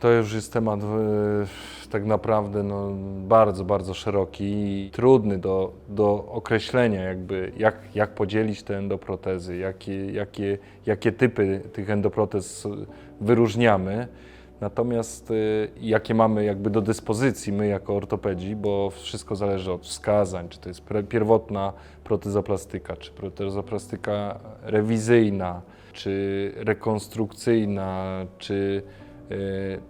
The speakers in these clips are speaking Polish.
To już jest temat e, tak naprawdę no, bardzo, bardzo szeroki i trudny do, do określenia, jakby jak, jak podzielić te endoprotezy, jakie, jakie, jakie typy tych endoprotez wyróżniamy. Natomiast y, jakie mamy jakby do dyspozycji my jako ortopedzi, bo wszystko zależy od wskazań, czy to jest pierwotna protezoplastyka, czy protezoplastyka rewizyjna, czy rekonstrukcyjna, czy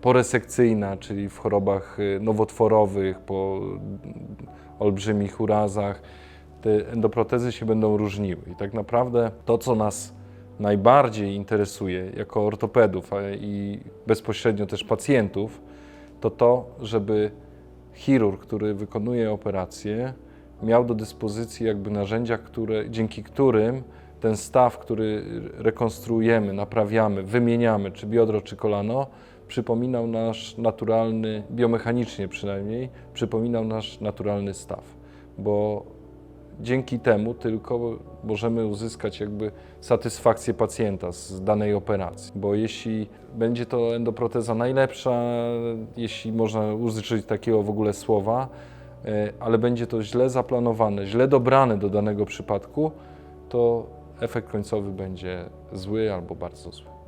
poresekcyjna, czyli w chorobach y, nowotworowych, po olbrzymich urazach. Te endoprotezy się będą różniły i tak naprawdę to, co nas najbardziej interesuje jako ortopedów i bezpośrednio też pacjentów, to to, żeby chirurg, który wykonuje operację, miał do dyspozycji jakby narzędzia, które, dzięki którym ten staw, który rekonstruujemy, naprawiamy, wymieniamy, czy biodro, czy kolano, przypominał nasz naturalny, biomechanicznie przynajmniej, przypominał nasz naturalny staw. Bo dzięki temu tylko możemy uzyskać jakby satysfakcję pacjenta z danej operacji. Bo jeśli będzie to endoproteza najlepsza, jeśli można użyć takiego w ogóle słowa, e, ale będzie to źle zaplanowane, źle dobrane do danego przypadku, to efekt końcowy będzie zły albo bardzo zły.